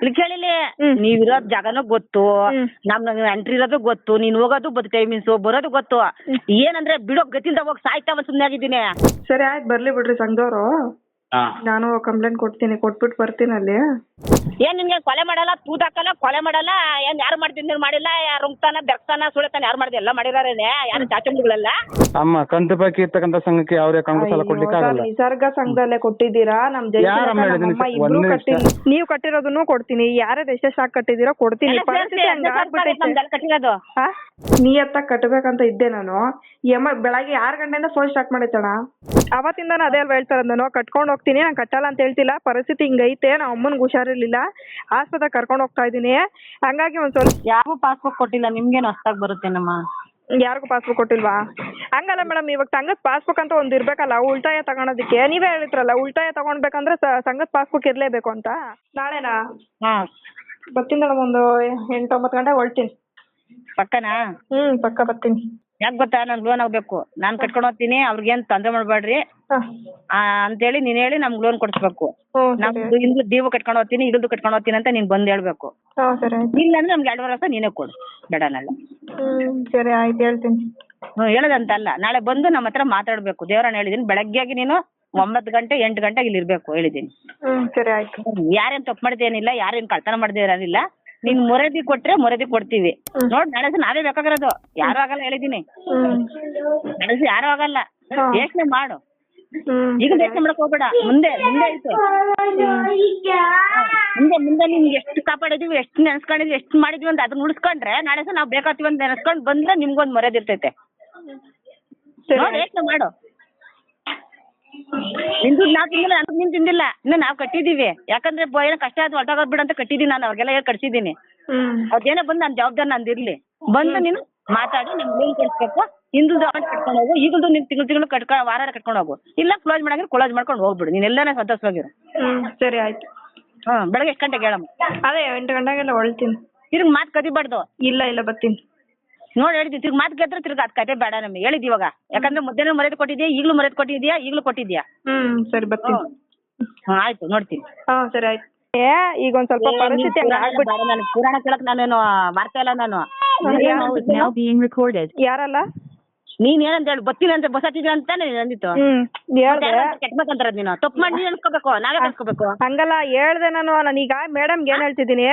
ಇಲ್ಲಿ ಕೇಳಿಲಿ ಹ್ಮ್. ನೀವ್ ಇರೋದ್ ಜಾಗನೂ ಗೊತ್ತು ಹ್ಮ್. ನಮ್ ಎಂಟ್ರಿ ಇರೋದು ಗೊತ್ತು ನೀನ್ ಹೋಗೋದು ಬದ್ ಟೈಮಿಂಗ್ಸ್ ಬರೋದು ಗೊತ್ತು ಏನಂದ್ರೆ ಬಿಡೋ ಗತಿಯಿಂದ ಹೋಗಿ ಸಾಯ್ತಾವ ಸುಮ್ನೆ ಆಗಿದ್ದೀನಿ ಸರಿ ಆಯ್ತು ಬರ್ಲಿ ಬಿಡ್ರಿ ಸಂಘದವ್ರು ನಾನು ಕಂಪ್ಲೇಂಟ್ ಕೊಡ್ತೀನಿ ಕೊಟ್ಬಿಟ್ಟು ಬರ್ತೀನಿ ಅಲ್ಲಿ. ಏನ್ ನಿನ್ಗೆ ಕೊಲೆ ಮಾಡಲ್ಲ ತೂತ್ ಹಾಕಲ್ಲ ಕೊಲೆ ಮಾಡಲ್ಲ ಏನ್ ಯಾರು ಮಾಡ್ತೀನಿ ಮಾಡಿಲ್ಲ ರುಂಗ್ತಾನ ಬೆರ್ತಾನ ಸುಳಿತಾನ ಯಾರು ಮಾಡಿದೆ ಎಲ್ಲ ಮಾಡಿದಾರೇನೆ ಯಾರು ಚಾಚಂಡಿಗಳೆಲ್ಲ ಅಮ್ಮ ಕಂತು ಬಾಕಿ ಇರ್ತಕ್ಕಂಥ ಸಂಘಕ್ಕೆ ಯಾವ್ದೇ ಕಾಂಗ್ರೆಸ್ ಸಾಲ ಕೊಡ್ಲಿಕ್ಕೆ ಆಗಲ್ಲ. ನಾನ್ ನಿಸರ್ಗ ಸಂಘದಲ್ಲೇ ಕೊಟ್ಟಿದ್ದೀರಾ? ನಮ್ ಜೈ ಅಮ್ಮ ಹೇಳಿದ್ದು? ಇಬ್ರು ನೀವು ಕಟ್ಟಿರೋದನ್ನು ಕೊಡ್ತೀನಿ ಯಾರ್ಯಾರು ದೇಶ ಹಾಕಿ ಕಟ್ಟಿದ್ದೀರೋ ಕೊಡ್ತೀನಿ ನೀ ಪರಿಸ್ಥಿತಿ ಹಂಗ್ ಆಗ್ಬಿಟ್ಟೈತೆ. ಕಟ್ಟಿರೋದು. ಆ? ನಿಯತ್ತಾಗಿ ಕಟ್ಟಬೇಕಂತ ಇದ್ದೆ ನಾನು. ಯಮ್ಮ ಬೆಳಗ್ಗೆ ಆರು ಗಂಟೆಯಿಂದ ಫೋನ್ ಸ್ಟಾರ್ಟ್ ಮಾಡೈತಣ ಅವತ್ತಿಂದ ಅದೇ ಅಲ್ವಾ ಹೇಳ್ತಾರ ನಾನು ಕಟ್ಕೊಂಡು ಹೋಗ್ತೀನಿ ನಾನು ಕಟ್ಟಲ್ಲ ಅಂತ ಹೇಳ್ತಿಲ್ಲ. ಪರಿಸ್ಥಿತಿ ಹಿಂಗೈತೆ ನಮ್ಮ ಅಮ್ಮನಿಗೆ ಹುಷಾರಿರ್ಲಿಲ್ಲ. ಆಸ್ಪತ್ರೆಗೆ ಕರ್ಕೊಂಡು ಹೋಗ್ತಾ ಇದೀನಿ ಹಂಗಾಗಿ ಒಂದ್ ಸ್ವಲ್ಪ ಯಾರಿಗೂ ಪಾಸ್ಬುಕ್ ಕೊಟ್ಟಿಲ್ಲ ನಿಮ್ಗೇನು ಅಷ್ಟಾಗಿ ಬರುತ್ತೇನಮ್ಮ? ಯಾರಿಗೂ ಪಾಸ್ಬುಕ್ ಕೊಟ್ಟಿಲ್ವಾ? ಹಂಗಲ್ಲ ಮೇಡಮ್ ಇವಾಗ ಸಂಘದ ಪಾಸ್ಬುಕ್ ಅಂತ ಒಂದ್ ಇರ್ಬೇಕಲ್ಲ ಉಳಿತಾಯ ತಗೊಳೋದಕ್ಕೆ. ನೀವೇ ಹೇಳಿದ್ರಲ್ಲ ಉಳಿತಾಯ ತಗೊಳ್ಬೇಕಂದ್ರೆ ಸ- ಸಂಘದ ಪಾಸ್ಬುಕ್ ಇರ್ಲೇಬೇಕು ಅಂತ. ನಾಳೆನಾ? ಹಾ. ಬರ್ತೀನಿ ಮೇಡಮ್ ಒಂದು ಎಂಟು ಒಂಬತ್ತು ಗಂಟೆಗೆ ಹೊಳ್ತೀನಿ ಪಕ್ಕನಾ? ಹ್ಮ್ ಪಕ್ಕ ಬರ್ತೀನಿ. ಯಾಕೆ ಗೊತ್ತಾ? ನಾನು ಲೋನ್ ಆಗ್ಬೇಕು. ನಾನ್ ಕಟ್ಕೊಂಡು ಹೋಗ್ತೀನಿ ಅವ್ರಿಗೇನು ತೊಂದರೆ ಆ ಅಂತ ಅಂತೇಳಿ ನೀನ್ ಹೇಳಿ ನಮ್ಗ್ ಲೋನ್ ಕೊಡ್ಸ್ಬೇಕು. ಹ್ಞೂ ಸರಿ. ನಮ್ದು ಇಂದು ದೀವು ಕಟ್ಕೊಂಡು ಹೋಗ್ತೀನಿ ಇಗಲ್ದು ಕಟ್ಕೊಂಡು ಹೋಗ್ತೀನಿ ಅಂತ ನೀನ್ ಬಂದ್ ಹೇಳ್ಬೇಕು. ಹಾಂ ಸರಿ ಆಯ್ತು. ಇಲ್ಲ ಅಂದ್ರೆ ನಮ್ಗೆ ಎರಡು ವರ್ಷ ನೀನೇ ಕೊಡು ಬೇಡನಲ್ಲ. ಹ್ಮ್ ಸರಿ ಆಯ್ತು ಹೇಳ್ತೀನಿ. ಹೇಳೋದಂತಲ್ಲ. ನಾಳೆ ಬಂದು ನಮ್ಮ ಹತ್ರ ಮಾತಾಡ್ಬೇಕು. ದೇವರನ್ನ ಹೇಳಿದೀನಿ ಬೆಳಗ್ಗೆಗೆ ನೀನು ಒಂಬತ್ ಗಂಟೆ ಎಂಟು ಗಂಟೆಗೆ ಇಲ್ಲಿ ಇರ್ಬೇಕು ಹೇಳಿದೀನಿ. ಹ್ಮ್ ಸರಿ ಆಯ್ತು. ಯಾರೇನ್ ತಪ್ಪು ಮಾಡಿದೇನಿಲ್ಲ ಯಾರೇನ್ ಕಳ್ತನ ಮಾಡಿದೇನಿಲ್ಲ ನೀನ್ ಮೊರದಿ ಕೊಟ್ರೆ ಮೊರದಿ ಕೊಡ್ತೀವಿ. ನೋಡ್ ನಾಳೆ ನಾವೇ ಬೇಕಾಗಿರೋದು. ಯಾರು ಆಗಲ್ಲ ಹೇಳಿದೀನಿ ಹ್ಮ್. ಯಾರು ಆಗಲ್ಲ. ಯೋಚನೆ ಮಾಡು. ಈಗ ಯೋಚನೆ ಮಾಡಕ್ ಹೋಗ್ಬೇಡ. ಮುಂದೆ ಮುಂದೆ ಆಯ್ತು. ಮುಂದೆ ಮುಂದೆ ನಿಮ್ಗೆ ಎಷ್ಟು ಕಾಪಾಡಿದೀವಿ ಎಷ್ಟು ನೆನ್ಸ್ಕೊಂಡಿದ್ವಿ ಎಷ್ಟು ಮಾಡಿದ್ವಿ ಅಂತ ಅದನ್ನ ಉಳಿಸ್ಕೊಂಡ್ರೆ ನಾಳೆ ನಾವ್ ಬೇಕಾಗ್ತೀವಿ ಅಂತ ನೆನ್ಸ್ಕೊಂಡ್ ಬಂದ್ರೆ ನಿಮ್ಗೊಂದ್ ಮರ್ಯಾದೆ ಇರ್ತೈತೆ. ಯೋಚನೆ ಮಾಡು. ನಿನ್ ನಾ ನಾವು ತಿಂದಿಲ್ಲ ನನ್ನ ನೀನ್ ತಿಂದಿಲ್ಲ. ಇನ್ನು ನಾವ್ ಕಟ್ಟಿದೀವಿ. ಯಾಕಂದ್ರೆ ಬ- ಏನೋ ಕಷ್ಟ ಆಯ್ತು ಹೊರಟೋಗೋದ್ ಬಿಡು ಅಂತ ಕಟ್ಟಿದೀನಿ ನಾನು ಅವ್ರಿಗೆಲ್ಲ ಹೇಳಿ ಕಟ್ಸಿದೀನಿ. ಹ್ಮ್. ಅದೇನೋ ಬಂದು ನನ್ನ ಜವಾಬ್ದಾರಿ ನಂದಿರ್ಲಿ ಇರ್ಲಿ. ಬಂದು ನೀನು ಮಾತಾಡಿ ನಿಮ್ ಲೋನ್ ಕೊಡಿಸ್ಬೇಕು ಹಿಂದು ಅಮೌಂಟ್ ಕಟ್ಕೊಂಡು ಹೋಗು ಈಗಲೂ ನೀನು ತಿಂಗಳು ತಿಂಗಳು ಕಟ್ಕ ವಾರ ಕಟ್ಕೊಂಡು ಹೋಗು. ಇಲ್ಲ ಕ್ಲೋಸ್ ಮಾಡಂಗಿದ್ರೆ ಕ್ಲೋಸ್ ಮಾಡ್ಕೊಂಡು ಹೋಗ್ಬಿಡು. ನೀನ್ ಎಲ್ಲಾನ ಸಂತೋಷವಾಗಿರು. ಹ್ಮ್ ಸರಿ ಆಯ್ತು. ಹಾ ಬೆಳಗ್ಗೆ ಎಷ್ಟು ಗಂಟೆಗೆ ಹೇಳಮ್ಮ? ಅದೇ ಎಂಟು ಗಂಟೆಗೆಲ್ಲ ಹೊಳ್ತೀನಿ ತಿರ್ಗಿ ಮಾತು ಕದಿಬಾರ್ದು. ಇಲ್ಲ ಇಲ್ಲ ಬರ್ತೀನಿ. ನೋಡಿ ಹೇಳಿದ್ವಿ ತಿರ್ಗಿ ಮಾತು ಗೆದ್ರೆ ತಿರ್ಗಿ ಅದು ಕತೆ ಬೇಡ ನಮಗೆ. ಹೇಳಿದ್ ಇವಾಗ. ಯಾಕಂದ್ರೆ ಮಧ್ಯಾಹ್ನ ಮರ್ಯಾದೆ ಕೊಟ್ಟಿದ್ಯಾ ಈಗಲೂ ಮರ್ಯಾದೆ ಕೊಟ್ಟಿದ್ಯಾ ಈಗಲೂ ಕೊಟ್ಟಿದ್ಯಾ? ಹ್ಮ್ ಸರಿ ಬರ್ತೀನಿ. ಆಯ್ತು ನೋಡ್ತೀನಿ. ಹಾ ಸರಿ ಆಯ್ತು. ಏ ಈಗ ಒಂದ್ ಸ್ವಲ್ಪ ಪರಿಸ್ಥಿತಿ ಹಂಗ್ ನಾನು ಪುರಾಣ ಕೇಳಕ್ ನಾನೇನು ಮಾಡ್ತಾ ಇಲ್ಲ ನಾನು. now being recorded. ಯಾರಲ್ಲ? ನೀನ್ ಏನಂತ ಹೇಳಿ ಬರ್ತೀನಿ ಅಂತ ಬಸ್ ಹತ್ತಿದ್ಯ ಅಂತ ನಂದಿತ್ತು. ಅಂದಿತ್ತು ಹ್ಮ್ ಹೇಳ್ದೆ. ಕೆಟ್ಬೇಕಂತಾರ ನೀನು? ತಪ್ಪು ಮಾಡಿ ನೀನ್ ಅನ್ಕೋಬೇಕು ನಾವೇ ಅನ್ಕೋಬೇಕು ಹಂಗಲ್ಲ ಹೇಳ್ದೆ ನಾನು. ನಾನೀಗ ಮೇಡಮ್ಗೆ ಏನ್ ಹೇಳ್ತಿದ್ದೀನಿ?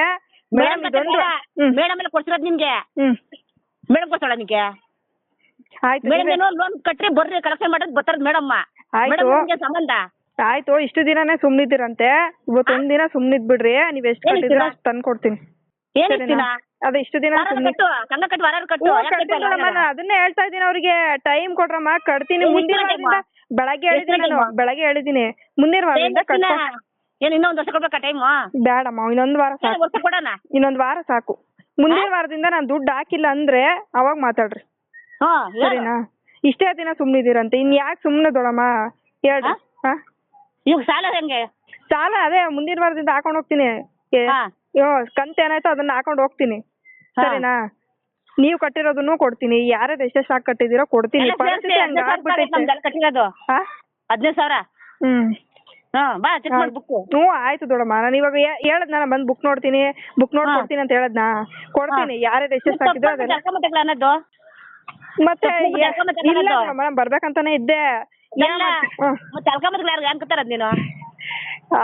ಮೇಡಮ್ ಇದೊಂದು ಹ್ಮ್. ಮೇಡಮ್ ಎಲ್ಲ ಕೊಡ್ಸಿರೋದ್ ನಿಮ್ಗೆ. ಹ್ಮ್. ಮೇಡಮ್ ಕೊಡ್ಸೋಳ ನಿಮ್ಗೆ ಆಯ್ತು ಮೇಡಮ್ ನೀವೇ- ಏನೋ ಲೋನ್ ಕಟ್ರಿ ಬರ್ರಿ ಕಲೆಕ್ಷನ್ ಮಾಡೋದು ಬರ್ತಾರ ಮೇಡಮ್ ಆಯ್ತು. ಮೇಡಮ್ ನಿಮ್ಗೆ ಸಂಬಂಧ ಆಯ್ತು ಇಷ್ಟು ದಿನನೇ ಸುಮ್ನಿದ್ದೀರಂತೆ ಇವತ್ತೊಂದ್ ದಿನ ಸುಮ್ನಿದ್ ಬಿಡ್ರಿ ನೀವ್ ಎಷ್ಟ್ ಏನ್ ಕಟ್ಟಿದ್ರ ಇರ್ತೀರಾ? ಅಷ್ಟ್ ತಂದ್ ಕೊಡ್ತೀನಿ ಏನ್ ಸರಿನಾ? ಇರ್ತೀನ ಅದೇ ಇಷ್ಟು ದಿನ ವಾರ ಸುಮ್ನೆ ಕಟ್ಟು ಕಟ್ಟು ವಾರ ಕಟ್ಟು ಹ್ಞೂ, ಯಾಕ್ ಕಟ್ತೀನಿ ಕಟ್ಟಲ್ಲ? ನೋಡಮ್ಮ, ನಾನ್ ಅದನ್ನೇ ಹೇಳ್ತಾ ಇದ್ದೀನಿ ಅವ್ರಿಗೆ ಟೈಮ್ ಕೊಡ್ರಮ್ಮ ಕಟ್ತೀನಿ ಏನ್ ಮುಂದಿನ ಎಷ್ಟು ವಾರದಿಂದ? ಬೆಳಗ್ಗೆ ಎಷ್ಟು ಹೇಳಿದ್ದೀನಿ ನಾನು? ಬೆಳಗ್ಗೆ ಹೇಳಿದ್ದೀನಿ ಮುಂದಿನ ವಾರದಿಂದ? ಕಟ್ಕೊ ಏನ್ ಇನ್ನೊಂದ್ ವರ್ಷ ಕೊಡ್ಬೇಕಾ ಟೈಮು ಬೇಡಮ್ಮ ಇನ್ನೊಂದ್ ವಾರ ಸಾಕು ವರ್ಷ ಕೊಡೋಣ ಇನ್ನೊಂದ್ ವಾರ ಸಾಕು ಮುಂದಿನ ವಾರದಿಂದ ನಾನು ದುಡ್ಡು ಹಾಕಿಲ್ಲ ಅಂದ್ರೆ ಅವಾಗ ಮಾತಾಡ್ರಿ. ಸರಿನಾ? ಇಷ್ಟೇ ದಿನ ಸುಮ್ನಿದ್ದೀರಂತೆ. ಇನ್ ಯಾಕೆ ಸುಮ್ನೆ ದೊಡಮ್ಮ? ಹೇಳ್ರಿ. ಹಾ? ಸಾಲ ಹೆಂಗೆ? ಸಾಲ ಅದೇ ಮುಂದಿನ ವಾರದಿಂದ ಹಾಕೊಂಡ್ ಹೋಗ್ತೀನಿ. ಏ- ಹಾ. ಯೋ ಕಂತ ಏನಾಯ್ತು ಅದನ್ನ ಹಾಕೊಂಡ್ ಹೋಗ್ತೀನಿ. ಹಾ. ಸರಿನಾ? ನೀವ್ ಕಟ್ಟಿರೋದನ್ನು ಕೊಡ್ತೀನಿ. ಯಾರ್ಯಾರು ಎಷ್ಟೆಷ್ಟು ಹಾಕಿ ಕಟ್ಟಿದೀರೋ ಕೊಡ್ತೀನಿ. ಪರಿಸ್ಥಿತಿ ಹಂಗ ಕಟ್ಟಿರೋದು. ಹಾ? ಹದಿನೈದು ಸಾವಿರ? ಹ್ಮ್. ಹ್ಮ್ ಬಾ ಚೆಕ್ ಮಾಡಿ ಬುಕ್ ಹ್ಞೂ ಆಯ್ತು ದೊಡಮ್ಮ. ನಾನು ಇವಾಗ ಹೇಳದ್ನ ನಾನು ಬಂದು ಬುಕ್ ನೋಡ್ತೀನಿ. ಬುಕ್ ನೋಡಿ ಕೊಡ್ತೀನಿ ಅಂತ ಹೇಳದ್ನ? ಕೊಡ್ತೀನಿ ಯಾರ್ಯಾರು ಎಷ್ಟೆಷ್ಟು ಹಾಕಿದ್ರು ಅದೆಲ್ಲ ಅನ್ನೋದು. ಮತ್ತೆ ಇಲ್ಲ ಮೇಡಮ್ ಬರ್ಬೇಕಂತಾನೆ ಇದ್ದೆ. ಮತ್ತೆ ಜಲ್ಕಮತಗಳು ಯಾರು ಅನ್ಕೋತಾರ ನೀನು?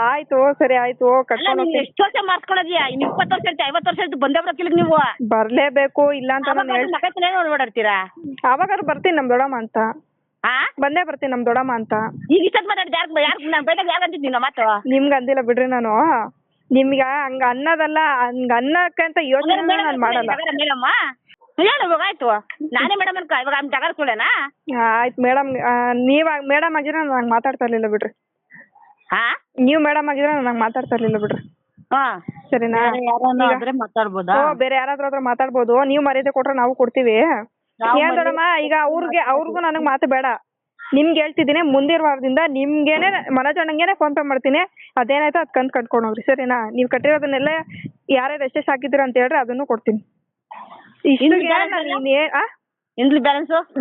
ಆಯ್ತು ಸರಿ ಆಯ್ತು ಕಟ್ಕೊಂಡು ಎಷ್ಟು ವರ್ಷ ಮಾರ್ಸ್ಕೊಳೋದ್ಯಾ ಇನ್ ಇಪ್ಪತ್ತು ವರ್ಷ ಐತೆ ಐವತ್ತು ವರ್ಷ ಇರ್ತಿ ಬಂದೇ ಬರಕಿಲ್ಲ ನೀವು. ಬರ್ಲೇಬೇಕು ಇಲ್ಲ ಅಂತ ನಾನು ಹೇಳ್ ಮಕ್ಕಳೇ ಓಡಾಡ್ತೀರಾ? ಅವಾಗಾರು ಬರ್ತೀನಿ ನಮ್ ದೊಡಮ್ಮ ಅಂತ. ಹಾ? ಬಂದೇ ಬರ್ತೀನಿ ನಮ್ ದೊಡಮ್ಮ ಅಂತ. ಈಗ ಇಷ್ಟೊತ್ತು ಮಾತಾಡಿದ ಯಾರು ಯಾರು ನಾನು ಯಾರು ಅಂತಿದ್ದೀನಿ ನಮ್ಮ ಮಾತು? ನಿಮ್ಗೆ ಅಂದಿಲ್ಲ ಬಿಡ್ರಿ ನಾನು. ನಿಮ್ಗ ಹಂಗ ಅನ್ನೋದಲ್ಲ ಹಂಗ ಅನ್ನಕ್ಕಂತ ಯೋಚನೆ ನಾನು ಮಾಡಲ್ಲ. ಮೇಡಮ್ ಇವಾಗ ಆಯ್ತು. ನಾನೇ ಮೇಡಮ್ ಅನ್ಕೊ ಇವಾಗ ಅವ್ನ ಜಗಳ ಸುಳ್ಳೇನಾ ಆಯ್ತು ಮೇಡಮ್ ನೀವ್ ಮೇಡಮ್ ಆಗಿದ್ರೆ ನಾನು ಹಂಗ್ ಮಾತಾಡ್ತಾ ಇರ್ಲಿಲ್ಲ ಬಿಡ್ರಿ. ಹಾ? ನೀವ್ ಮೇಡಮ್ ಆಗಿದ್ರೆ ನಾನು ಹಂಗ್ ಮಾತಾಡ್ತಾ ಇರ್ಲಿಲ್ಲ ಬಿಡ್ರಿ. ಹಾ. ಸರಿನಾ? ಯಾರನ್ನ ಆದ್ರೆ ಮಾತಾಡ್ಬೋದಾ? ಬೇರೆ ಯಾರಾದ್ರೂ ಹತ್ರ ಮಾತಾಡ್ಬೋದು. ನೀವ್ ಮರ್ಯಾದೆ ಕೊಟ್ರೆ ನಾವು ಕೊಡ್ತೀವಿ. ಏನ್ ದೊಡಮ್ಮ ಈಗ ಅವ್ರಿಗೆ ಅವ್ರಿಗೂ ನನಗ್ ಮಾತು ಬೇಡ. ನಿಮ್ಗೆ ಹೇಳ್ತಿದ್ದೀನಿ ಮುಂದಿನ ವಾರದಿಂದ ನಿಮ್ಗೇನೆ ಮನೋಜ್ ಅಣ್ಣಂಗೇನೆ ಫೋನ್ ಪೇ ಮಾಡ್ತೀನಿ. ಅದೇನಾಯ್ತು ಅದ್ ಕಂತ್ ಕಟ್ಕೊಂಡು ಹೋಗ್ರಿ ಸರಿನಾ? ನೀವ್ ಕಟ್ಟಿರೋದನ್ನೆಲ್ಲ ಯಾರ್ಯಾರು ಎಷ್ಟೆಷ್ಟು ಹಾಕಿದ್ರು ಅಂತ ಹೇಳ್ರಿ ಅದನ್ನು ಕೊಡ್ತೀನಿ. ಇಷ್ಟಿಗೆ ಇಂದ್ಲಿ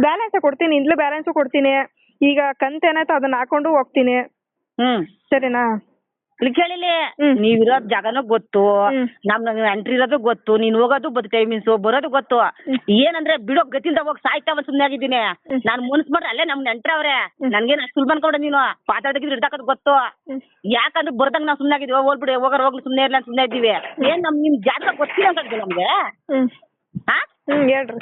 ಬ್ಯಾಲೆನ್ಸ್ ಕೊಡ್ತೀನಿ ಇಂದ್ಲು ಬ್ಯಾಲೆನ್ಸ್ ಕೊಡ್ತೀನಿ. ಈಗ ಕಂತ್ ಏನಾಯ್ತು ಅದನ್ನ ಹಾಕೊಂಡು ಹೋಗ್ತೀನಿ. ಹ್ಮ್. ಸರಿನಾ? ಇಲ್ಲಿ ಕೇಳಿಲಿ ನೀವ್ ಇರೋ ಜಾಗನೂ ಗೊತ್ತು. ನಮ್ ಎಂಟ್ರಿ ಇರೋದು ಗೊತ್ತು. ನೀನ್ ಹೋಗೋದು ಬದ್ ಟೈಮಿಂಗ್ಸ್ ಬರೋದು ಗೊತ್ತು. ಏನಂದ್ರೆ ಬಿಡೋ ಗತಿಯಿಂದ ಹೋಗಿ ಸಾಯ್ತಾವ ಸುಮ್ನೆ ಆಗಿದ್ದೀನಿ. ನಾನ್ ಮುನ್ಸ್ ಮಾಡ್ರೆ ಅಲ್ಲೇ ನಮ್ ನೆಂಟ್ರ ಅವ್ರೆ. ನನ್ಗೇನ್ ಅಷ್ಟು ಸುಳ್ಳು ಅನ್ಕೊಂಡೆ ನೀನು. ಪಾತಾಡಕಿದ್ರೆ ಹಿಡ್ದಾಕದ್ ಗೊತ್ತು. ಯಾಕಂದ್ರೆ ಬರ್ದಂಗ ನಾವ್ ಸುಮ್ನೆ ಆಗಿದ್ವಿ. ಹೋಗ್ಬಿಡಿ ಹೋಗೋರ್ ಹೋಗ್ಲಿ ಸುಮ್ನೆ ಇರ್ಲಿ ಅಂತ ಸುಮ್ನೆ ಇದ್ದೀವಿ. ಏನ್ ನಮ್ ನಿಮ್ ಜಾತಕ ಗೊತ್ತಿಲ್ಲ ಅಂತ ನಮ್ಗೆ. ಹಾ? ಹ್ಮ್ ಹೇಳ್ರಿ.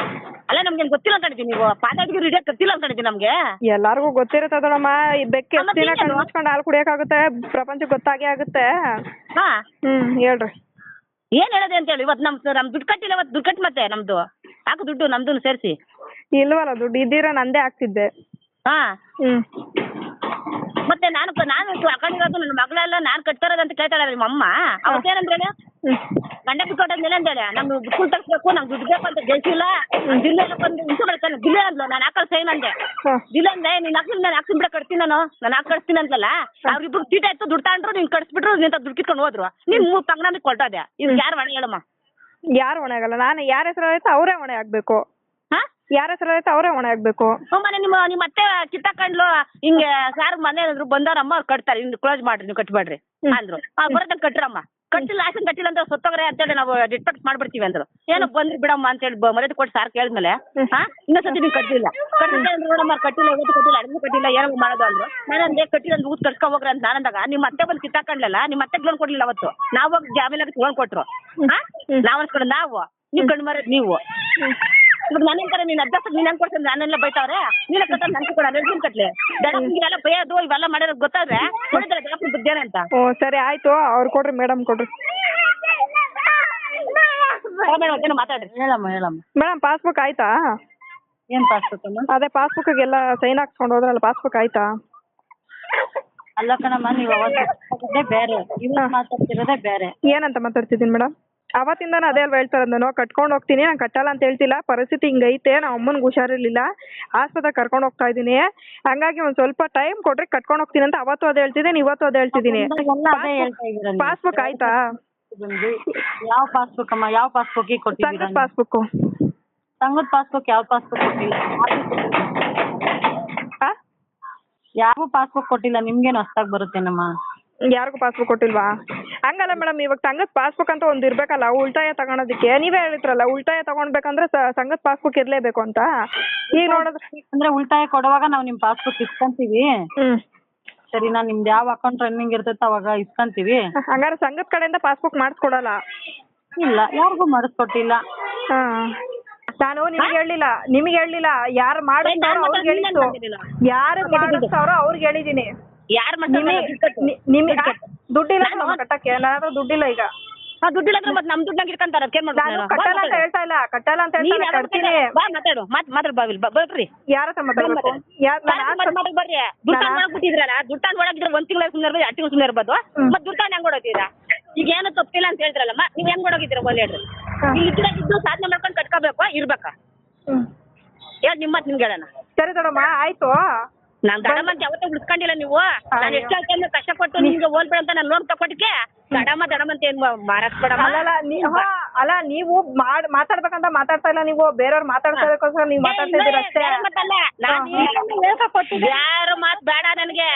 ಅಲ್ಲ ನಮ್ಗೆ ಗೊತ್ತಿಲ್ಲ ಅನ್ಕೊಂಡಿದ್ದೀನಿ ನೀವು. ಪಾತಾಡಕಿದ್ರೆ ಹಿಡಿಯಕ್ ಗೊತ್ತಿಲ್ಲ ಅನ್ಕೊಂಡಿದ್ದೀನಿ ನಮ್ಗೆ. ಎಲ್ಲಾರ್ಗೂ ಗೊತ್ತಿರುತ್ತೆ ದೊಡಮ್ಮ ಈ ಬೆಕ್ಕ ಎಷ್ಟು ದಿನ? ಕಣ್ಣು ಮುಚ್ಕೊಂಡು ಹಾಲು ಕುಡಿಯಕ್ಕಾಗುತ್ತೆ? ಪ್ರಪಂಚಕ್ಕೆ ಗೊತ್ತಾಗೇ ಆಗುತ್ತೆ. ಹಾ. ಹ್ಮ್ ಹೇಳ್ರಿ. ಏನ್ ಹೇಳೋದೆ ಅಂತ ಹೇಳಿ ಇವತ್ತು ನಮ್ ನಮ್ ದುಡ್ಡು ಕಟ್ಟಿಲ್ಲ ಇವತ್ತು ದುಡ್ಡು ಕಟ್ಟಿ ಮತ್ತೆ ನಮ್ದು. ಹಾಕು ದುಡ್ಡು ನಮ್ದು ಸೇರಿಸಿ. ಇಲ್ವಲ್ಲ ದುಡ್ಡು ಇದ್ದೀರ ನಂದೇ ಆಗ್ತಿದ್ದೆ ಹಾ. ಹ್ಮ್. ಮತ್ತೆ ನಾನು ನಾನು ಹಾಕೊಂಡಿರೋದು ನನ್ನ ಮಗಳೆಲ್ಲ ನಾನು ಕಟ್ತಾರದಂತ ಅಂತ ಕೇಳ್ತಾಳೆ ನಿಮ್ಮ ಅಮ್ಮ. ಅವತ್ತೇನಂದ್ರೆ ಹ್ಮ್ ಗಂಡ ಬಿಟ್ಕೊಟ್ಟದ್ಮೇಲೆ ಅಂತೇಳಿ ನಮ್ಗೆ ಸ್ಕೂಲ್ ತಗ್ಸ್ಬೇಕು ನಮ್ಗೆ ದುಡ್ಡು ಬೇಕು ಅಂತ ಜಯಿಸಿಲ್ಲ ಜಿಲ್ಲೆ ಬಂದು ಇಂಟು ಮಾಡ್ತಾನೆ ಜಿಲ್ಲೆ ಅಂದ್ಲು ನಾನು ಹಾಕಲ್ ಸೈನ್ ಅಂದೆ. ಜಿಲ್ಲೆ ಅಂದೆ ನೀನ್ ಹಾಕ್ತೀನಿ ನಾನು ಹಾಕ್ತೀನಿ ಬಿಡ ಕಟ್ತೀನಿ ನಾನು. ನಾನು ಹಾಕಿ ಕಳಿಸ್ತೀನಿ ಅಂತಲ್ಲ ಅವ್ರಿಬ್ರು ಚೀಟ ಆಯ್ತು ದುಡ್ಡು ತಗೊಂಡ್ರು ನೀನ್ ಕಟ್ಸ್ಬಿಟ್ರು ನಿಂತ ದುಡ್ಡು ಕಿತ್ಕೊಂಡು ಹೋದ್ರು. ನೀನ್ ಮೂರ್ ತಂಗನಂದ್ ಕೊಟ್ಟದೆ. ಇದು ಯಾರು ಹೊಣೆ ಹೇಳಮ್ಮ? ಯಾರು ಹೊಣೆ ಆಗಲ್ಲ? ನಾನು ಯಾರ ಹೆಸರು ಆಯ್ತು ಅವರೇ ಹೊಣೆ ಆಗ್ಬೇಕು. ಯಾರ ಹತ್ರ ಐತೆ ಅವರೇ ಹೊಣೆ ಆಗ್ಬೇಕು ಮನೆ ನಿಮ್ಮ ನಿಮ್ಮ ಅತ್ತೆ ಕಿತ್ತಾಕೊಂಡ್ಲು ಹಿಂಗೆ ಸಾರ್ ಮನೆ ಏನಾದ್ರು ಬಂದವ್ರಮ್ಮ ಅವ್ರು ಕಟ್ತಾರೆ ಹಿಂಗ್ ಕ್ಲೋಸ್ ಮಾಡ್ರಿ ನೀವು ಕಟ್ಬೇಡ್ರಿ ಅಂದ್ರು. ಆ ಬರೋದಂಗೆ ಕಟ್ರಮ್ಮ. ಕಟ್ಟಿಲ್ಲ ಆಸನ್ ಕಟ್ಟಿಲ್ಲ ಅಂತ ಸತ್ತೋಗ್ರೆ ಅಂತೇಳಿ ನಾವು ಡಿಸ್ಪೆಕ್ಟ್ ಮಾಡ್ಬಿಡ್ತೀವಿ ಅಂದ್ರು. ಏನೋ ಬಂದ್ರಿ ಬಿಡಮ್ಮ ಅಂತ ಹೇಳಿ ಮರ್ಯಾದೆ ಕೊಟ್ಟು ಸಾರ್ ಕೇಳಿದ್ಮೇಲೆ ಹಾ ಇನ್ನೊಂದ್ಸತಿ ನೀವು ಕಟ್ಟಿಲ್ಲ. ಕಟ್ಟಿಲ್ಲ ಅಂದ್ರೆ ನೋಡಮ್ಮ ಕಟ್ಟಿಲ್ಲ ಇವತ್ತು ಕಟ್ಟಿಲ್ಲ ಅಡಿಗೆ ಕಟ್ಟಿಲ್ಲ ಏನೋ ಮಾಡೋದು ಅಂದ್ರು. ನಾನು ಅಂದೆ ಕಟ್ಟಿಲ್ಲ ಅಂದ್ರೆ ಊತ್ ಕಟ್ಕೊ ಹೋಗ್ರಿ ಅಂತ ನಾನಂದಾಗ ನಿಮ್ಮ ಅತ್ತೆ ಬಂದು ಕಿತ್ತಾಕೊಂಡ್ಲಲ್ಲ ನಿಮ್ಮ ಅತ್ತೆ ಲೋನ್ ಕೊಡ್ಲಿಲ್ಲ ಅವತ್ತು. ನಾವು ಜಾಮೀನಾಗ ಲೋನ್ ಕೊಟ್ರು. ಹಾ ನಾವ್ ಅನ್ಸ್ಕೊಂಡು ನಾವು. ನೀವು ಕಣ್ಮರ ನೀವು. ಇವಾಗ ನನ್ನೇಂತಾರೆ ನೀನ್ ಅಡ್ಜಸ್ಟ್ ನೀನ್ ಹೆಂಗ್ ಕೊಡ್ತೀನಿ ನಾನೆಲ್ಲ ಬೈತಾವ್ರೆ? ನೀನ ಕಟ್ಟ ನನ್ ಕೊಡ ರೆಡ್ಜಿನ್ ಕಟ್ಲೆ. ದಡಪ್ಪಿಗೆಲ್ಲ ಬೈಯೋದು ಇವೆಲ್ಲ ಮಾಡಿರೋದ್ ಗೊತ್ತಾದ್ರೆ ನೋಡಿದ್ರೆ ಜಾಸ್ತಿ ಬುದ್ಧೇನೆ ಅಂತ. ಓ ಸರಿ ಆಯ್ತು ಅವ್ರು ಕೊಡ್ರಿ ಮೇಡಮ್ ಕೊಡ್ರಿ. ಮೇಡಮ್ ಮತ್ತೇನೋ ಮಾತಾಡ್ರಿ. ಹೇಳಮ್ಮ ಹೇಳಮ್ಮ. ಮೇಡಮ್ ಪಾಸ್ಬುಕ್ ಆಯ್ತಾ? ಏನ್ ಪಾಸ್ಬುಕ್ ಅದೇ ಪಾಸ್ಬುಕ್ ಎಲ್ಲ ಸೈನ್ ಹಾಕ್ಸ್ಕೊಂಡು ಹೋದ್ರಲ್ಲ ಪಾಸ್ಬುಕ್ ಆಯ್ತಾ? ಅಲ್ಲ ಕಣಮ್ಮ ನೀವು ಅವತ್ತೇ ಬೇರೆ. ಇವತ್ತು ಮಾತಾಡ್ತಿರೋದೇ ಬೇರೆ. ಏನಂತ ಮಾತಾಡ್ತಿದ್ದೀನಿ ಮೇಡಮ್? ಅವತ್ತಿಂದ ಅದೇ ಅಲ್ವಾ ಹೇಳ್ತಾರೆ ನಾನು ಕಟ್ಕೊಂಡು ಹೋಗ್ತೀನಿ ನಾನು ಕಟ್ಟಲ್ಲ ಅಂತ ಹೇಳ್ತಿಲ್ಲ ಪರಿಸ್ಥಿತಿ ಹಿಂಗೈತೆ ನಮ್ಮ ಅಮ್ಮನಿಗೆ ಹುಷಾರಿರ್ಲಿಲ್ಲ ಆಸ್ಪತ್ರೆಗೆ ಕರ್ಕೊಂಡು ಹೋಗ್ತಾ ಇದ್ದೀನಿ ಹಂಗಾಗಿ ಒಂದು ಸ್ವಲ್ಪ ಟೈಮ್ ಕೊಡ್ರಿ ಕಟ್ಕೊಂಡು ಹೋಗ್ತೀನಿ ಅಂತ ಅವತ್ತು ಅದೇ ಹೇಳ್ತಿದ್ದೀನಿ ಇವತ್ತು ಅದೇ ಹೇಳ್ತಿದ್ದೀನಿ. ಎಲ್ಲ ಅದೇ ಹೇಳ್ತಾ ಇದೀರ ನೀವು. ಪಾಸ್ಬುಕ್ ಆಯ್ತಾ? ಬಂದು ಯಾವ ಪಾಸ್ಬುಕ್ ಅಮ್ಮ ಯಾವ ಪಾಸ್ಬುಕ್ ಕೊಟ್ಟಿದ್ದೀರಾ ಸಂಘದ ಪಾಸ್ಬುಕ್ ಸಂಘದ ಪಾಸ್ಬುಕ್ ಯಾವ ಪಾಸ್ಬುಕ್ ಕೊಟ್ಟಿಲ್ಲ ಯಾವ ಪಾಸ್ಬುಕ್ ಕೊಟ್ಟಿಲ್ಲ ನಿಮ್ಗೇನು ಅಷ್ಟಾಗಿ ಬರುತ್ತೇನಮ್ಮ? ಯಾರಿಗೂ ಪಾಸ್ಬುಕ್ ಕೊಟ್ಟಿಲ್ವಾ? ಹಂಗಲ್ಲ ಮೇಡಮ್ ಇವಾಗ ಸಂಘದ ಪಾಸ್ಬುಕ್ ಅಂತ ಒಂದು ಇರ್ಬೇಕಲ್ಲ ಉಳಿತಾಯ ತಗೊಳೋದಕ್ಕೆ. ನೀವೇ ಹೇಳಿದ್ರಲ್ಲ ಉಳಿತಾಯ ತಗೊಳ್ಬೇಕಂದ್ರೆ ಸಂಘದ ಪಾಸ್ಬುಕ್ ಇರಲೇಬೇಕು ಅಂತ. ಈಗ ನೋಡಿದ್ರೆ ಅಂದ್ರೆ ಉಳಿತಾಯ ಕೊಡುವಾಗ ನಾವು ನಿಮ್ ಪಾಸ್ಬುಕ್ ಇಸ್ಕೊಂತೀವಿ. ಹ್ಮ್. ಸರಿ ನಾ ನಿಮ್ದು ಯಾವ ಅಕೌಂಟ್ ರನ್ನಿಂಗ್ ಇರ್ತೈತೆ ಅವಾಗ ಇಸ್ಕೊಂತೀವಿ. ಹಂಗಾರೆ ಸಂಘದ ಕಡೆಯಿಂದ ಪಾಸ್ಬುಕ್ ಮಾಡಿಸ್ಕೊಡಲ್ಲ? ಇಲ್ಲ ಯಾರಿಗೂ ಮಾಡಿಸ್ಕೊಟ್ಟಿಲ್ಲ. ಹಾ. ನಾನು ನಿಮ್ಗೆ ಹೇಳಿಲ್ಲ ನಿಮ್ಗೆ ಹೇಳಿಲ್ಲ ಯಾರು ಮಾಡಿಸ್ತಾರೋ ಅವ್ರಿಗೆ ಹೇಳಿದ್ದು. ಯಾರು ಮಾಡಿಸ್ತಾರೋ ಅವ್ರಿಗೆ ಹೇಳಿದೀನಿ. ಯಾರು ನಿಮಗೆ ದುಡ್ಡಿಲ್ಲ ನಮ್ಮ ಕಟ್ಟಕ್ಕೆ ನನ್ನ ಹತ್ರ ದುಡ್ಡಿಲ್ಲ ಈಗ. ದುಡ್ಡಿಲ್ಲ ಅಂದ್ರೆ ಮತ್ತೆ ನಮ್ ದುಡ್ಡಂಗ್ ಇಟ್ಕೊಂತಾರ ಅದಕ್ಕೆ ನಾನು ಕಟ್ಟಲ್ಲ ಅಂತ ಹೇಳ್ತಾ ಇಲ್ಲ ಕಟ್ಟಲ್ಲ ಅಂತ ಹೇಳ್ತಾ ಇಲ್ಲ ಕಟ್ತೀನಿ. ಬಾ ಮಾತಾಡು ಮಾತ್ ಮಾತ್ರ ಬಾವಿಲ್ ಬರ್ರಿ. ಯಾರ ಹತ್ರ ಮಾತಾಡ್ಬೇಕು? ಯಾರ್ ಮಾತಾಡ್ ಬರ್ರಿ. ದುಡ್ಡು ಒಳಗ್ ಬಿಟ್ಟಿದ್ರಲ್ಲ ದುಡ್ಡು ಒಳಗಿದ್ರೆ ಒಂದ್ ತಿಂಗಳ ಸುಮ್ಮನೆ ಇರ್ಬೋದು ಎರಡು ತಿಂಗಳು ಸುಮ್ಮನೆ ಇರ್ಬೋದು. ಮತ್ ದುಡ್ಡು ಹೆಂಗ್ ಹೊಡೋತೀರಾ ಈಗ ಏನು ತಪ್ಪಿಲ್ಲ ಅಂತ ಹೇಳಿದ್ರಲ್ಲಮ್ಮ ನೀವ್ ಹೆಂಗ್ ಹೊಡೋಗಿದ್ದೀರ ಒಂದ್ ಹೇಳ್ರಿ. ಇಲ್ಲಿ ಇದ್ದು ಸಾಧನೆ ಮಾಡ್ಕೊಂಡು ಕಟ್ಕೋಬೇಕು ಇರ್ಬೇಕಾ. ಹೇಳ್ ನಿಮ್ಮ ಮಾತು ನಿಮ್ಗೆ ಹೇಳೋಣ. ಸರಿ ತಡಮ್ಮ ಆಯ್ತು. ನಾನ್ ದಡಮಂತ ಯಾವತ್ತೂ ಉಳಿಸ್ಕೊಂಡಿಲ್ಲ ನೀವು. ನಾನು ಎಷ್ಟು ಹೇಳ್ತೇನೆ ಕಷ್ಟಪಟ್ಟು ನಿಮ್ಗೆ ಹೋಲ್ಬೇಡ ಅಂತ ನಾನು ಲೋನ್ ತಕೊಟ್ಟಿಗೆ ದಡಮ ದಡಮ್ಮಂತ ಏನ್ ಮಾರಾಕ್ ಅಲ್ಲಲ್ಲ ನೀ- ಹಾ, ಅಲ್ಲ ನೀವು ಮಾಡ್ ಮಾತಾಡ್ಬೇಕಂತ ಮಾತಾಡ್ತಾ ಇಲ್ಲ ನೀವು. ಬೇರೆಯವ್ರ್ ಮಾತಾಡ್ಸೋದಕ್ಕೋಸ್ಕರ ನೀವು ಮಾತಾಡ್ತಾ ಇದ್ದೀರ ಅಷ್ಟೇ ಯಾರು ಮಾತ್ ಬೇಡ ನನಗೆ.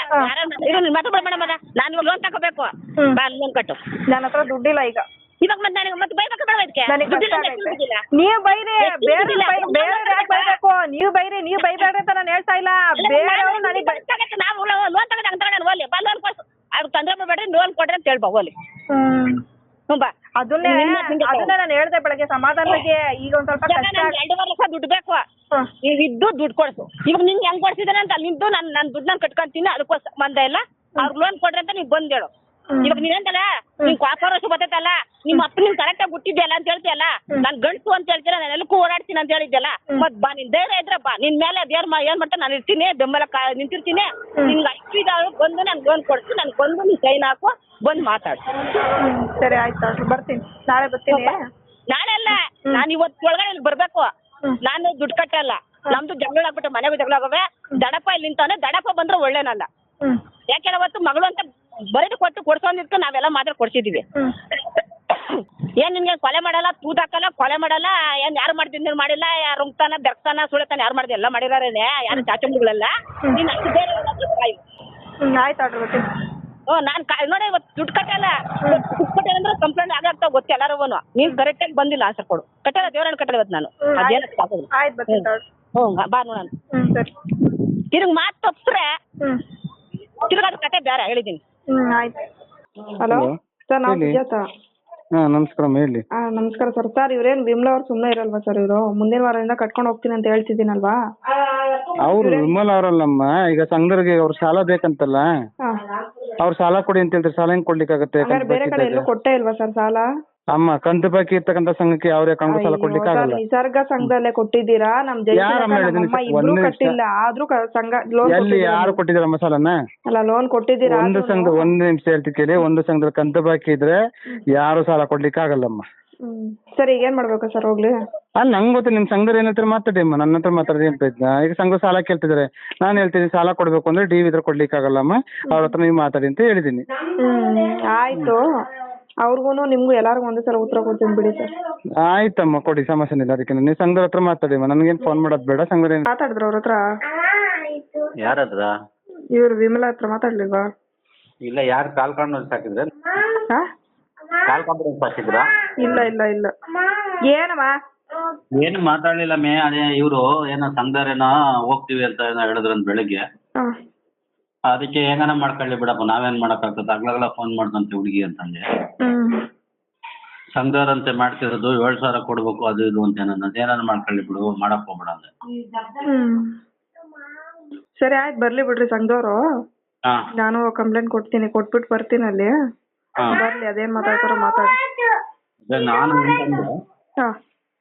ಮಾತಾಡ್ಬೇಡ ಮೇಡಮ್ ನಾನು ಇವಾಗ ಲೋನ್ ತಕೋಬೇಕು ಹ್ಮ್. ಬಾ ಲೋನ್ ಕಟ್ಟು. ನನ್ನ ಹತ್ರ ದುಡ್ಡಿಲ್ಲ ಈಗ. ಇವಾಗ ಮತ್ತೆ ನನಗೆ ಮತ್ತೆ ಬೈಬೇಕು ಬೇಡ ಇದಕ್ಕೆ? ನನಗೆ ದುಡ್ಡಿಲ್ಲ ಕಷ್ಟ ಅಂದ್ರೆ ಆಗೈತೆ. ದುಡ್ಡಿಲ್ಲ? ನೀವು ಬೈರಿ ಎಷ್ಟು ಬೇರೆ ದುಡ್ಡಿಲ್ಲ? ಬೇರೆ ಯಾಕೆ ಬೈಬೇಕು? ನೀವು ಬೈರಿ ನೀವು ಬೈಬೇಡ್ರಿ ಅಂತ ನಾನು ಹೇಳ್ತಾ ಇಲ್ಲ. ಬೇರೆಯವರು ನನಗೆ ಬೈ ತಗತ್ತೆ ನಾವು ಲೋನ್ ತಗೊಂಡು ಹಂಗೆ ತಗೊಂಡು ಹೋಗ್ಲಿ ಬಾ ಲೋನ್ ಕೊಡ್ಸು. ಅವ್ರು ತೊಂದ್ರೆ ಮಾಡಬೇಡ್ರಿ ಲೋನ್ ಕೊಡ್ರಿ ಅಂತ ಹೇಳ್ಬಾ ಹೋಗ್ಲಿ ಹ್ಮ್. ಹ್ಞೂ ಬಾ. ಅದನ್ನೇ ನಿಂಗೆ ಅದನ್ನೇ ನಾನು ಹೇಳ್ದೆ ಬೆಳಗ್ಗೆ. ಸಮಾಧಾನಕ್ಕೆ ಈಗ ಒಂದ್ ಸ್ವಲ್ಪ ಕಷ್ಟ ನನ್ಗೆ ಎರಡೂವರೆ ಲಕ್ಷ ದುಡ್ಡು ಬೇಕು. ಹ್ಮ್. ನೀವು ಇದ್ದು ದುಡ್ಡು ಕೊಡ್ಸು. ಇವಾಗ ನಿಂಗೆ ಹೆಂಗ್ ಕೊಡ್ಸಿದಾನೆ ಅಂತ ನಿಂತು ನಾನು ನನ್ನ ದುಡ್ಡು ನಾನು ಕಟ್ಕೊಂತೀನಿ ಅದಕ್ಕೋಸ್ಕರ. ಬಂದ ಇಲ್ಲ. ಅವ್ರು ಲೋನ್ ಕೊಡ್ರಿ ಅಂತ ನೀವು ಬಂದ್ ಹೇಳು. ಇವಾಗ ನೀನಂತಲ್ಲ ನಿಮ್ ಕ್ವಾಪರ್ ವರ್ಷ ಬರ್ತೈತಲ್ಲ ನಿಮ್ಮ ಅಪ್ಪ ನಿನ್ ಕರೆಕ್ಟ್ ಆಗಿ ಹುಟ್ಟಿದ್ಯಲ್ಲ ಅಂತ ಹೇಳ್ತೀಯಲ್ಲ ನಾನ್ ಗಂಟು ಅಂತ ಹೇಳ್ತೀರ ನಾನು ಎಲ್ಲಕ್ಕೂ ಓಡಾಡ್ತೀನಿ ಅಂತ ಹೇಳಿದ್ಯಲ್ಲ ಮತ್ ಬಾ ನಿನ್ ಧೈರ್ಯ ಇದ್ರೆ ಬಾ ನಿನ್ ಮೇಲೆ ದೇವ್ರ ಮಾ ಏನ್ ಮಾಡ್ತಾ ನಾನು ಇರ್ತೀನಿ ಬೆಂಬಲ ಕಾ ನಿಂತಿರ್ತೀನಿ. ನಿನ್ಗೆ ಐದು ಬಂದು ನಾನು ಲೋನ್ ಕೊಡ್ತೀನಿ ನನ್ಗೆ ಬಂದು ನೀನ್ ಸೈನ್ ಹಾಕು ಬಂದು ಮಾತಾಡು. ಹ್ಮ್. ಸರಿ ಆಯ್ತು ಆಯ್ತು ಬರ್ತೀನಿ. ನಾಳೆ ಬರ್ತೀನಿ. ನಾಳೆ ಅಲ್ಲ ನಾನು ಇವತ್ತು ಒಳಗಡೆ ಇಲ್ಲಿ ಬರ್ಬೇಕು. ನಾನು ದುಡ್ಡು ಕಟ್ಟಲ್ಲ ನಮ್ದು ಜಗಳ ಆಗ್ಬಿಟ್ಟು ಮನೆಗೂ ಜಗಳ ಆಗವೆ ದಡಪ್ಪ ಇಲ್ಲಿ ನಿಂತವನೆ ದಡಪ್ಪ ಬಂದ್ರೆ ಒಳ್ಳೇನಲ್ಲ. ಯಾಕೆ ಯಾಕೆಂದ್ರೆ ಅವತ್ತು ಮಗಳು ಅಂತ ಬರೆದು ಕೊಟ್ಟು ಕೊಡ್ಸೋದಿತ್ತು ನಾವೆಲ್ಲ ಮಾತ್ರ ಕೊಡ್ಸಿದೀವಿ. ಹ್ಮ್. ಏನ್ ನಿನ್ಗೆ ಕೊಲೆ ಮಾಡಲ್ಲ ತೂತಾಕಲ್ಲ ಕೊಲೆ ಮಾಡಲ್ಲ ಏನ್ ಯಾರು ಮಾಡ್ತಿದ್ ಮಾಡಿಲ್ಲ ಯಾರು ರುಂಗ್ತಾನ ಬೆರ್ತಾನ ಸುಳಿತಾನ ಯಾರು ಮಾಡಿದ ಎಲ್ಲ ಮಾಡಿದಾರೇನೆ ಯಾರು ಚಾಚುಗಳೆಲ್ಲ ನೀನ್ ಅಷ್ಟು ಬೇರೆ ಹ್ಮ್ ಆಯ್ತು ಆರ್ಡ್ರ್ ಬರ್ತೀನಿ ಓ ನಾನು ಕಾ ನೋಡಿ ಇವತ್ತು ದುಡ್ಡು ಕಟ್ಟಲ್ಲ. ದುಡ್ಡು ಕಟ್ಟಲ್ಲ ಅಂದ್ರೆ ಕಂಪ್ಲೇಂಟ್ ಆಗತ್ತ ಗೊತ್ತ ಎಲ್ಲಾರು ನೀನು ಕರೆಕ್ಟಾಗಿ ಬಂದಿಲ್ಲ ಆನ್ಸರ್ ಕೊಡು. ಕಟ್ಟಲ್ಲ ದೇವರನ್ನ ಕಟ್ಟಲ್ಲ ಇವತ್ತು ನಾನು. ಹ್ಮ್, ಅದೇನು ಆಯ್ತು ಬರ್ತೀನಿ ತಗೊಳ್ಳಿ. ಹ್ಞೂ ಬಾ ನೋಡೋಣ. ಹ್ಮ್ ಸರಿ. ತಿರುಗಿ ಮಾತು ತಪ್ಪಿಸ್ರೆ ಹ್ಮ್. ತಿರ್ಗಿ ಕತೆ ಬೇರೆ ಹೇಳಿದ್ದೀನಿ ಹ್ಮ್ ಆಯ್ತು. ಹಲೋ? Hello. ಸರ್ ನಾವು ಹೇಳಿ. ಸುಜಾತ. ಹಾಂ ನಮಸ್ಕಾರ ಹೇಳಿ. ಆ ನಮಸ್ಕಾರ ಸರ್. ಸರ್ ಇವ್ರೇನು ವಿಮ್ಲಾ ಅವ್ರು ಸುಮ್ಮನೆ ಇರಲ್ವಾ ಸರ್ ಇವರು? ಮುಂದಿನ ವಾರದಿಂದ ಕಟ್ಕೊಂಡು ಹೋಗ್ತೀನಿ ಅಂತ ಹೇಳ್ತಿದ್ದೀನಲ್ವಾ? ಅವ್ರು ವಿಮಲ್ ಅವರಲ್ಲಮ್ಮ ಈಗ ಸಂಘದವ್ರಿಗೆ ಅವ್ರ ಸಾಲ ಬೇಕಂತಲ್ಲ ಹಾಂ. ಅವ್ರ ಸಾಲ ಕೊಡಿ ಅಂತ ಹೇಳ್ತಾರೆ ಸಾಲ ಹೆಂಗ್ ಕೊಡ್ಲಿಕ್ಕಾಗತ್ತೆ ಆಗುತ್ತೆ ಕಂತು ಬೇರೆ ಕಡೆ ಎಲ್ಲೂ? ಕೊಟ್ಟೇ ಇಲ್ವಾ ಸರ್ ಸಾಲ ಅಮ್ಮ ಕಂತು ಬಾಕಿ ಇರ್ತಕ್ಕಂತ ಸಂಘಕ್ಕೆ ಯಾವ್ದೇ ಕಾಂಗ್ರೆಸ್ ಸಾಲ ಕೊಡ್ಲಿಕ್ಕೆ ಆಗಲ್ಲ. ಸರ್, ನಿಸರ್ಗ ಸಂಘದಲ್ಲೇ ಕೊಟ್ಟಿದ್ದೀರಾ? ನಮ್ ಯಾರಮ್ಮ ಹೇಳಿದ್ರು ಇಬ್ರು ಒಂದ್ ಕಟ್ಟಿಲ್ಲ ಆದ್ರೂ ಕ- ಸಂಘ ಲೋನ್ ಎಲ್ಲಿ ಯಾರು ಕೊಟ್ಟಿದಾರಮ್ಮ ಸಾಲನ? ಅಲ್ಲ ಲೋನ್ ಕೊಟ್ಟಿದ್ದೀರಾ ಒಂದು ಸಂಘ ಒಂದ್ ನಿಮಿಷ ಹೇಳ್ತಿ ಕೇಳಿ ಒಂದು ಸಂಘದಲ್ಲಿ ಕಂತು ಬಾಕಿ ಇದ್ರೆ ಯಾರು ಸಾಲ ಕೊಡ್ಲಿಕ್ಕೆ ಆಗಲ್ಲಮ್ಮ ಹ್ಮ್. ಸರಿ ಈಗ ಏನ್ ಮಾಡ್ಬೇಕು ಸರ್ ಹೋಗ್ಲಿ? ಅಲ್ಲ ನಂಗೆ ಗೊತ್ತು ನಿಮ್ ಸಂಘದ ಏನ್ ಹತ್ರ ಮಾತಾಡಿ ಅಮ್ಮ? ನನ್ನ ಹತ್ರ ಮಾತಾಡಿ ಅಂತ ಇದ್ನ ಈಗ ಸಂಘ ಸಾಲ ಕೇಳ್ತಿದಾರೆ ನಾನು ಹೇಳ್ತೀನಿ ಸಾಲ ಕೊಡ್ಬೇಕು ಅಂದ್ರೆ ಡಿ ಇದ್ರೆ ಕೊಡ್ಲಿಕ್ಕೆ ಆಗಲ್ಲಮ್ಮ ಅವ್ರ ಹತ್ರ ನೀವು ಮಾತಾಡಿ ಅಂತ ಹೇಳಿದೀನಿ ಹ್ಮ್ ಆಯ್ತು. ಅವ್ರಿಗೂನು ನಿಮ್ಗೂ ಎಲ್ಲಾರ್ಗು ಒಂದೇ ಸಲ ಉತ್ತರ ಕೊಡ್ತೀನಿ ಬಿಡಿ ಸರ್. ಆಯ್ತಮ್ಮ ಕೊಡಿ ಸಮಸ್ಯೆ ಇಲ್ಲ ಅದಕ್ಕೆ. ನೀವು ಸಂಘದ ಹತ್ರ ಮಾತಾಡಿ ಅಮ್ಮ ನನಗೇನು ಫೋನ್ ಮಾಡೋದು ಬೇಡ ಸಂಘದ ಮಾತಾಡಿದ್ರ ಅವ್ರ ಹತ್ರ? ಯಾರದ್ರ ಇವ್ರು ವಿಮಲಾ ಹತ್ರ ಮಾತಾಡ್ಲಿಲ್ವಾ? ಇಲ್ಲ ಯಾರು ಕಾಲ್ ಕಾನ್ಫರೆನ್ಸ್ ಹಾಕಿದ್ರೆ ಹಾ? ಕಾಲ್ ಕಾನ್ಫರೆನ್ಸ್ ಹಾಕಿದ್ರ ಇಲ್ಲ ಇಲ್ಲ ಇಲ್ಲ. ಏನಮ್ಮ? ಏನು ಮಾತಾಡ್ಲಿಲ್ಲ ಮೇ ಅದೇ ಇವರು ಏನೋ ಸಂಘದವ್ರೇನೋ ಹೋಗ್ತೀವಿ ಅಂತ ಏನೋ ಹೇಳಿದ್ರಂತ ಬೆಳಿಗ್ಗೆ. ಹಾ. ಅದಕ್ಕೆ ಹೆಂಗನ ಮಾಡ್ಕೊಳ್ಳಿ ಬಿಡಪ್ಪ ನಾವೇನ್ ಮಾಡೋಕ್ಕಾಗ್ತದೆ? ಅಗ್ಲಗಲ ಫೋನ್ ಮಾಡ್ದಂತೆ ಹುಡುಗಿ ಅಂತಂದೆ. ಹ್ಮ್. ಸಂಘದವ್ರಂತೆ ಮಾಡ್ತಿರೋದು ಏಳು ಸಾವಿರ ಕೊಡ್ಬೇಕು ಅದು ಇದು ಅಂತ ಏನೋ ಏನಾನ ಮಾಡ್ಕೊಳ್ಳಿ ಬಿಡು ಮಾಡಕ್ ಹೋಗ್ಬೇಡ ಅಂದೆ. ಹ್ಮ್. ಸರಿ ಆಯ್ತು ಬರ್ಲಿ ಬಿಡ್ರಿ ಸಂಘದವ್ರು. ಹಾ. ನಾನು ಕಂಪ್ಲೇಂಟ್ ಕೊಡ್ತೀನಿ ಕೊಟ್ಬಿಟ್ಟು ಬರ್ತೀನಿ ಅಲ್ಲಿ. ಹಾ. ಬರ್ಲಿ ಅದೇನ್ ಮಾತಾಡ್ತಾರೋ ಮಾತಾಡಿ. ಅದೇ ನಾನು ಅಂತಂದೆ ಹಾ.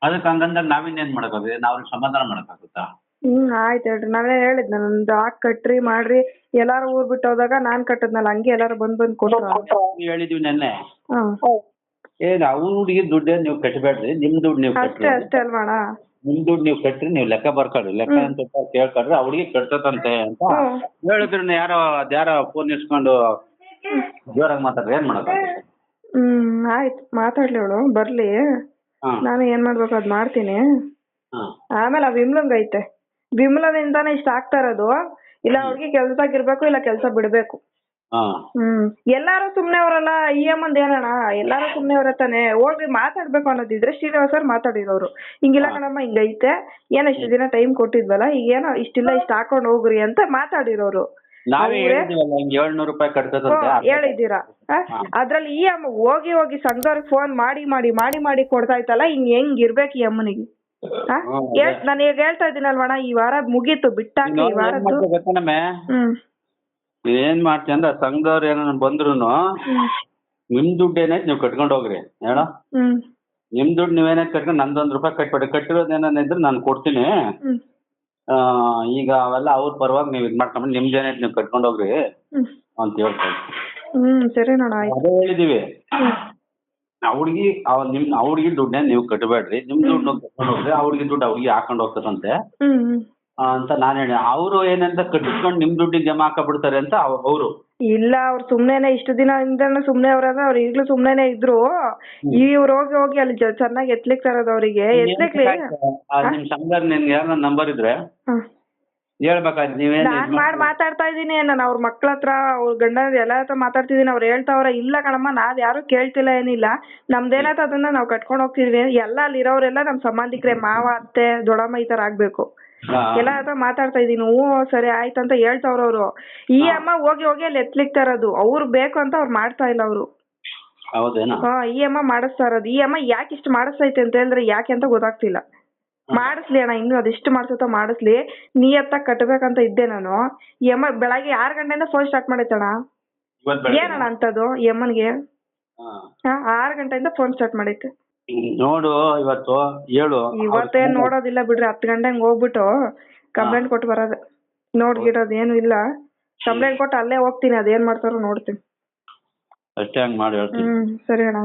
ಅದಕ್ಕೆ ಹಂಗಂದಾಗ ನಾವಿನ್ನೇನ್ ಮಾಡಕ್ಕಾಗುತ್ತೆ ನಾವು ಅವ್ರಿಗೆ ಸಮಾಧಾನ ಮಾಡಕ್ಕಾಗುತ್ತಾ ಹ್ಮ್ ಆಯ್ತ್ ಹೇಳ್ರಿ. ನಾನೇ ಹೇಳಿದ್ನ ನಂದು ಹಾಕ್ ಕಟ್ರಿ ಮಾಡ್ರಿ. ಎಲ್ಲಾರು ಊರ್ ಬಿಟ್ಟು ಹೋದಾಗ ನಾನ್ ಕಟ್ಟದ್ನಲ್ಲ ಹಂಗೆ ಎಲ್ಲಾರು ಬಂದ್ ಬಂದ್ ಕೊಟ್ರು. ಹೇಳಿದೀವಿ ನೆನ್ನೆ. ಹಾ. ಏನ್ ಅವ್ರ ಹುಡುಗಿ ದುಡ್ಡೇ ನೀವು ಕಟ್ಟಬೇಡ್ರಿ ನಿಮ್ ದುಡ್ಡು ನೀವು ಅಷ್ಟೇ ಕಟ್ರಿ ಅಷ್ಟೇ ಅಲ್ವಾಣ ನಿಮ್ ದುಡ್ಡು ನೀವು ಕಟ್ರಿ ನೀವು ಲೆಕ್ಕ ಬರ್ಕೊಳ್ರಿ. ಲೆಕ್ಕ ಅಂತ ಕೇಳ್ಕೊಡ್ರಿ ಆ ಹುಡುಗಿ ಕಟ್ತದಂತೆ ಅಂತ ಹ್ಮ್. ಹೇಳಿದ್ರು ಯಾರೋ ಅದ್ಯಾರೋ ಫೋನ್ ಇಸ್ಕೊಂಡು ಜೋರಾಗಿ ಮಾತಾಡ್ರಿ. ಏನ್ ಮಾಡೋದು ಹ್ಮ್ ಆಯ್ತು. ಮಾತಾಡ್ಲಿ ಅವಳು ಬರ್ಲಿ. ಹಾ. ನಾನು ಏನ್ ಮಾಡ್ಬೇಕು ಅದ್ ಮಾಡ್ತೀನಿ. ಹಾ. ಆಮೇಲೆ ಆ ವಿಮ್ಲಂಗ್ ಐತೆ. ವಿಮ್ಲದಿಂದಾನೇ ಇಷ್ಟ ಆಗ್ತಾ ಇರೋದು. ಇಲ್ಲ ಅವ್ರಿಗೆ ಕೆಲ್ಸದಾಗ ಇರ್ಬೇಕು ಇಲ್ಲ ಕೆಲ್ಸ ಬಿಡ್ಬೇಕು. ಹಾ. ಹ್ಮ್. ಎಲ್ಲಾರು ಸುಮ್ನೆ ಅವರಲ್ಲ ಇ ಎಂ ಅಂದ್ ಏನಣ್ಣ? ಎಲ್ಲಾರು ಸುಮ್ನೆ ಅವ್ರ ತಾನೆ? ಹೋಗಿ ಮಾತಾಡ್ಬೇಕು ಅನ್ನೋದಿದ್ರೆ ಶ್ರೀನಿವಾಸ್ ಅವ್ರು ಮಾತಾಡಿರೋರು. ಹಿಂಗಿಲ್ಲ ಕಣಮ್ಮ ಹಿಂಗೈತೆ. ಏನ್ ಇಷ್ಟು ದಿನ ಟೈಮ್ ಕೊಟ್ಟಿದ್ವಲ್ಲ ಈಗ ಏನೋ ಇಷ್ಟಿಲ್ಲ ಇಷ್ಟ ಹಾಕೊಂಡ್ ಹೋಗ್ರಿ ಅಂತ ಮಾತಾಡಿರೋರು. ನಾವೇ ಹೇಳಿದೀವಲ್ಲ ಹಿಂಗ್ ಏಳ್ನೂರು ರೂಪಾಯಿ ಓ, ಕಟ್ತದಂತೆ ಹೇಳಿದ್ದೀರಾ? ಆ? ಅದ್ರಲ್ಲಿ ಈ ಅಮ್ಮ ಹೋಗಿ ಹೋಗಿ ಸಂಘದವ್ರಿಗೆ ಫೋನ್ ಮಾಡಿ ಮಾಡಿ ಮಾಡಿ ಮಾಡಿ ಕೊಡ್ತಾ ಇತ್ತಲ್ಲ ಹಿಂಗ್ ಹೆಂಗ್ ಇರ್ಬೇಕು ಈ ಅಮ್ಮನಿಗೆ? ನಾನು ಈಗ ಹೇಳ್ತಾ ಇದ್ದೀನಲ್ವಣ ಈ ವಾರ ಮುಗೀತು ಬಿಟ್ಟಾಕಿ ಈ ವಾರದ್ದು. ಹ್ಮ್. ಏನ್ ಮಾಡ್ತೀಯ ಅಂದ್ರೆ ಸಂಘದವ್ರು ಏನಾರ ಬಂದ್ರುನು ನಿಮ್ ದುಡ್ಡು ಏನೈತೆ ನೀವು ಕಟ್ಕೊಂಡು ಹೋಗ್ರಿ ಹೇಳ? ಹ್ಮ್. ನಿಮ್ ದುಡ್ಡು ನೀವೇನೈತೆ ಕಟ್ಕೊಂಡು ನಂದೊಂದು ರೂಪಾಯಿ ಕಟ್ಬೇಡಿ ಕಟ್ಟಿರೋದು ಏನಾನಿದ್ರೆ ನಾನು ಕೊಡ್ತೀನಿ. ಈಗ ಅವೆಲ್ಲ ಅವ್ರ ಪರವಾಗಿ ನೀವು ಇದು ಮಾಡ್ಕೊಂಡ್ಬಿಟ್ಟು ನಿಮ್ದು ಏನೈತೆ ನೀವು ಕಟ್ಕೊಂಡು ಹೋಗ್ರಿ ಅಂತ ಹೇಳ್ತಾರೆ ಹ್ಮ್ ಸರಿ ನೋಡ ಅದೇ ಹೇಳಿದೀವಿ. ಹ್ಮ್ ಆ ಹುಡುಗಿ ಅವ್ ನಿಮ್ ಅವ್ರಿಗೆ ದುಡ್ಡನ್ನ ನೀವು ಕಟ್ಟಬೇಡ್ರಿ ನಿಮ್ ದುಡ್ಡು ಕಟ್ಕೊಂಡು ಹೋಗ್ರಿ. ಅವ್ರಿಗೆ ದುಡ್ಡು ಅವ್ರಿಗೆ ಹಾಕೊಂಡು ಹೋಗ್ತದಂತೆ ಅಂತ ನಾನು ಹೇಳಿ. ಅವರು ಏನಂತ ಕಟ್ಟಿಸ್ಕೊಂಡು ನಿಮ್ ದುಡ್ಡಿಗೆ ಜಮಾ ಹಾಕಬಿಡ್ತಾರೆ ಅಂತ ಅವರು. ಇಲ್ಲ ಅವ್ರು ಸುಮ್ನೆನೆ ಇಷ್ಟು ಹಿಂದೆ ಸುಮ್ನೆ ಅವ್ರದ ಅವ್ರು ಈಗ್ಲೂ ಸುಮ್ನೆನೆ ಇದ್ರು. ಇವ್ರು ಹೋಗಿ ಹೋಗಿ ಅಲ್ಲಿ ಚೆನ್ನಾಗಿ ಎತ್ಲಿಕ್ ತರೋದು ಅವ್ರಿಗೆ. ಎತ್ಲಿಕ್ ನಿಮ್ ಸಂಘ ನಿನ್ಗೆ ಯಾರ ನಂಬರ್ ಇದ್ರೆ? ನಾನ್ ಮಾಡಿ ಮಾತಾಡ್ತಾ ಇದೀನಿ ನಾನು ಅವ್ರ ಮಕ್ಳ ಹತ್ರ ಅವ್ರ ಗಂಡ ಎಲ್ಲ ಹತ್ರ ಮಾತಾಡ್ತಿದೀನಿ. ಅವ್ರು ಹೇಳ್ತಾವ್ರ ಇಲ್ಲ ಕಣಮ್ಮ ನಾವ್ ಯಾರು ಕೇಳ್ತಿಲ್ಲ ಏನಿಲ್ಲ. ನಮ್ದೇನತ್ ಅದನ್ನ ನಾವ್ ಕಟ್ಕೊಂಡ್ ಹೋಗ್ತಿದ್ವಿ. ಎಲ್ಲ ಅಲ್ಲಿರೋರೆಲ್ಲ ನಮ್ ಸಂಬಂಧಿಕರೇ ಮಾವ ಅತ್ತೆ ದೊಡಮ್ಮ ಈ ತರ ಆಗ್ಬೇಕು. ಎಲ್ಲ ಹತ್ರ ಮಾತಾಡ್ತಾ ಇದೀನಿ. ಹ್ಞೂ ಸರಿ ಆಯ್ತು ಅಂತ ಹೇಳ್ತಾವ್ರ ಅವ್ರು. ಈ ಅಮ್ಮ ಹೋಗಿ ಹೋಗಿ ಅಲ್ಲಿ ಎತ್ಲಿಕ್ ಇರೋದು. ಅವ್ರು ಬೇಕು ಅಂತ ಅವ್ರು ಮಾಡ್ತಾ ಇಲ್ಲ ಅವ್ರು. ಹೌದೇನಾ? ಹಾ ಈ ಅಮ್ಮ ಮಾಡಿಸ್ತಾ ಇರೋದು. ಈ ಅಮ್ಮ ಯಾಕೆ ಇಷ್ಟು ಮಾಡಿಸ್ತೈತೆ ಅಂತ ಹೇಳಿದ್ರೆ ಯಾಕೆ ಅಂತ ಗೊತ್ತಾಗ್ತಿಲ್ಲ. ಮಾಡಿಸ್ಲಿ ಅಣ್ಣ ಇನ್ನು ಅದೆಷ್ಟು ಮಾಡ್ಸತ್ತೋ ಮಾಡಿಸ್ಲಿ. ನಿಯತ್ತಾಗಿ ಕಟ್ಟಬೇಕಂತ ಇದ್ದೆ ನಾನು. ಯಮ್ಮ ಬೆಳಗ್ಗೆ ಆರು ಗಂಟೆಯಿಂದ ಫೋನ್ ಸ್ಟಾರ್ಟ್ ಮಾಡೈತಣ್ಣ ಇವತ್ತು ಬೆಳಗ್ಗೆ? ಏನಣ್ಣ ಅಂತದು ಯಮ್ಮನಿಗೆ ಅಮ್ಮನಿಗೆ ಹಾ. ಆರು ಗಂಟೆಯಿಂದ ಫೋನ್ ಸ್ಟಾರ್ಟ್ ಮಾಡೈತೆ. ನೋಡು ಇವತ್ತು ಹೇಳು. ಇವತ್ತೇನ್ ನೋಡೋದಿಲ್ಲ ಬಿಡ್ರಿ ಹತ್ತು ಗಂಟೆಗೆ ಹೋಗ್ಬಿಟ್ಟು ಕಂಪ್ಲೇಂಟ್ ಕೊಟ್ಟು ಬರೋದು. ನೋಡ್ಗಿಡೋದು ಏನು ಇಲ್ಲ. ಕಂಪ್ಲೇಂಟ್ ಕೊಟ್ಟು ಅಲ್ಲೇ ಹೋಗ್ತೀನಿ ಅದೇನ್ ಮಾಡ್ತಾರೋ ನೋಡ್ತೀನಿ. ಅಷ್ಟೇ ಹಂಗ್ ಮಾಡಿ ಹೇಳ್ತೀನಿ. ಹ್ಮ್ ಸರಿ ಅಣ್ಣ